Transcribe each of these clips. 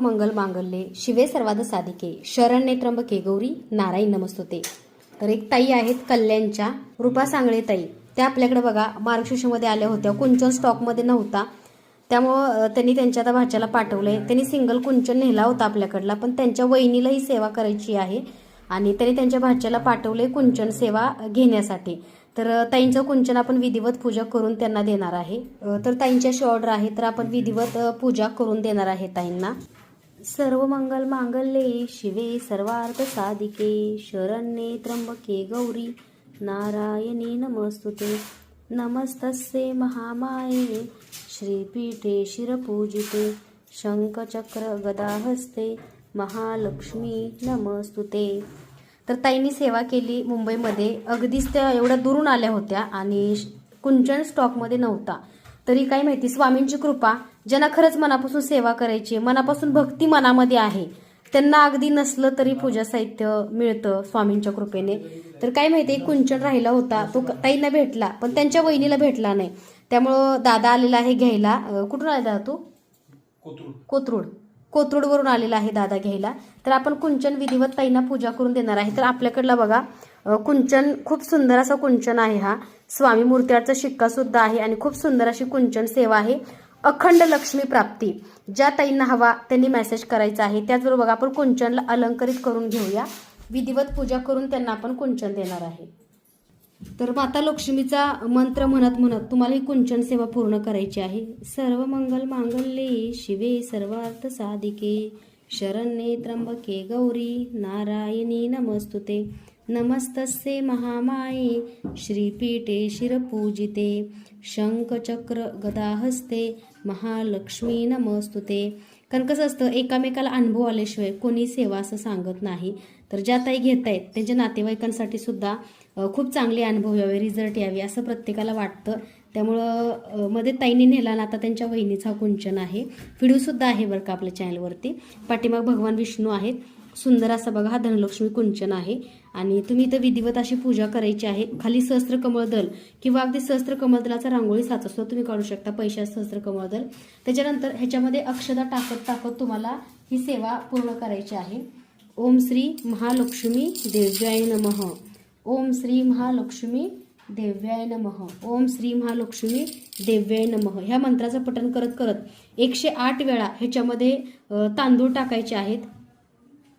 मंगल मांगल्ये शिवे सर्वाद साधिके शरण्ये त्र्यंबके गौरी नारायण नमस्तुते. तर एक ताई आहेत कल्याणच्या रुपा सांगळे ताई. त्या आपल्याकडे बघा मार्गशीर्षमध्ये आल्या होत्या. कुंचन स्टॉकमध्ये नव्हता. त्यामुळं त्यांनी त्यांच्या आता भाच्याला पाठवलंय. त्यांनी सिंगल कुंचन नेला होता आपल्याकडला पण त्यांच्या वहिनीला ही सेवा करायची आहे. आणि त्यांनी त्यांच्या भाच्याला पाठवले कुंचन सेवा घेण्यासाठी. तर ताईंचं कुंचन आपण विधिवत पूजा करून त्यांना देणार आहे. तर ताईंची अशी ऑर्डर आहे तर आपण विधिवत पूजा करून देणार आहे ताईंना. सर्व मंगल मांगल्ये शिवे सर्वार्थ साधिके शरण्ये त्र्यंबके गौरी नारायणी नमस्तुते. नमस्तस्ये महामाये श्रीपीठे शिरपूजिते शंखचक्र गदाहस्ते महालक्ष्मी नमस्तुते. तर ताईंनी सेवा केली मुंबईमध्ये. अगदीच त्या एवढ्या दुरून आल्या होत्या आणि कुंचन स्टॉकमध्ये नव्हता. तरी काय माहिती स्वामींची कृपा ज्यांना खरंच मनापासून सेवा करायची मनापासून भक्ती मनामध्ये आहे त्यांना अगदी नसलं तरी पूजा साहित्य मिळतं स्वामींच्या कृपेने. तर काय माहिती कुंचन राहिला होता तो ताईंना भेटला पण त्यांच्या वहिनीला भेटला नाही. त्यामुळं दादा आलेला आहे घ्यायला. कुठून आला दादा तू? कोथरूड. कोथरूड. कोथरूडवरून आलेला आहे दादा घ्यायला. तर आपण कुंचन विधिवत ताईंना पूजा करून देणार आहे. तर आपल्याकडला बघा कुंचन खूप सुंदर असा कुंचन आहे हा. स्वामी मूर्त्याचा शिक्का सुद्धा आहे आणि खूप सुंदर अशी कुंचन सेवा आहे. अखंड लक्ष्मी प्राप्ती. ज्या ताईंना हवा त्यांनी मेसेज करायचा आहे. त्याचबरोबर बघा आपण कुंचनला अलंकरित करून घेऊया. विधिवत पूजा करून त्यांना आपण कुंचन देणार आहे. तर माता लक्ष्मीचा मंत्र म्हणत म्हणत तुम्हाला ही कुंचन सेवा पूर्ण करायची आहे. सर्व मंगल मांगल्ये शिवे सर्वार्थ साधिके. शरण्ये त्र्यंबके गौरी. नारायणी नमस्तुते. नमस्तस्ये महामाये श्रीपीठे शिरपूजिते शंखचक्र गदाहस्ते महालक्ष्मी नमस्तुते. कारण कसं असतं एकामेकाला अनुभव आल्याशिवाय कोणी सेवा असं सांगत नाही. तर ज्या ताई घेत आहेत त्यांच्या नातेवाईकांसाठी सुद्धा खूप चांगले अनुभव यावे रिझल्ट यावे असं प्रत्येकाला वाटतं. त्यामुळं मध्ये ताईने नेला ना आता त्यांच्या वहिनीचा कुंचन आहे. व्हिडिओसुद्धा आहे बरं का आपल्या चॅनलवरती. पाठीमाग भगवान विष्णू आहेत. सुंदर असा बघा हा धनलक्ष्मी कुंचन आहे. आणि तुम्ही इथं विधिवत अशी पूजा करायची आहे. खाली सहस्त्र कमळदल किंवा अगदी सहस्त्र कमळदलाचा रांगोळी साच असतो तुम्ही काढू शकता पैशा सहस्त्र कमळदल त्याच्यानंतर ह्याच्यामध्ये अक्षदा टाकत टाकत तुम्हाला ही सेवा पूर्ण करायची आहे. ओम श्री महालक्ष्मी देवजय नमः. ओम श्री महालक्ष्मी देव्याय नमः. ओम श्री महालक्ष्मी देव्याय नमः. ह्या मंत्राचं पठण करत करत एकशे आठ वेळा ह्याच्यामध्ये तांदूळ टाकायचे आहेत.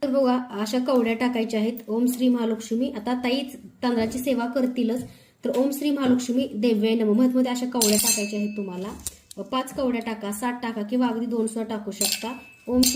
तर बघा अशा कवड्या टाकायच्या आहेत. ओम श्री महालक्ष्मी. आता ताईच तांदळाची सेवा करतीलच. तर ओम श्री महालक्ष्मी देव्याय नम. महत्मध्ये अशा कवड्या टाकायच्या आहेत तुम्हाला. पाच कवड्या टाका सात टाका किंवा अगदी दोन सौ टाकू शकता. ओम श्री